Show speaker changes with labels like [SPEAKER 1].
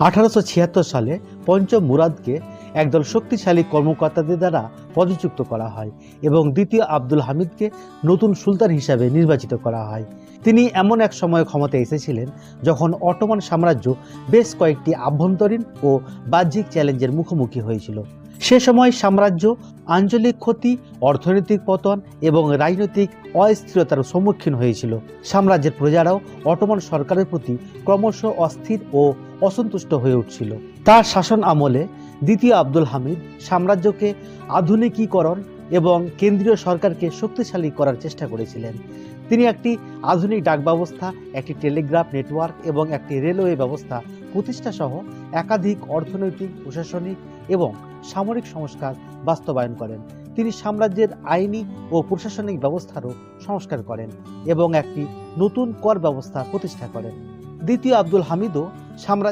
[SPEAKER 1] আঠারোশো ছিয়াত্তর সালে পঞ্চম মুরাদকে একদল শক্তিশালী কর্মকর্তাদের দ্বারা পদচ্যুক্ত করা হয় এবং দ্বিতীয় আব্দুল হামিদকে নতুন সুলতান হিসাবে নির্বাচিত করা হয়। তিনি এমন এক সময় ক্ষমতায় এসেছিলেন যখন অটোমান সাম্রাজ্য বেশ কয়েকটি আভ্যন্তরীণ ও বাহ্যিক চ্যালেঞ্জের মুখোমুখি হয়েছিল। সে সময় সাম্রাজ্য, আঞ্চলিক ক্ষতি, অর্থনৈতিক পতন এবং রাজনৈতিক অস্থিরতার সম্মুখীন হয়েছিল। সাম্রাজ্যের প্রজারাও অটোমান সরকারের প্রতি ক্রমশ অস্থির ও অসন্তুষ্ট হয়ে উঠছিল। তার শাসন আমলে দ্বিতীয় আব্দুল হামিদ সাম্রাজ্যকে আধুনিকীকরণ এবং কেন্দ্রীয় সরকারকে শক্তিশালী করার চেষ্টা করেছিলেন। তিনি একটি আধুনিক ডাক ব্যবস্থা, একটি টেলিগ্রাফ নেটওয়ার্ক এবং একটি রেলওয়ে ব্যবস্থা প্রতিষ্ঠা সহ একাধিক অর্থনৈতিক, প্রশাসনিক এবং সামরিক সংস্কার বাস্তবায়ন করেন। তিনি সাম্রাজ্যের আইনি ও প্রশাসনিক ব্যবস্থারও সংস্কার করেন এবং একটি নতুন কর ব্যবস্থা প্রতিষ্ঠা করেন। দ্বিতীয় আব্দুল হামিদও সাম্রাজ্য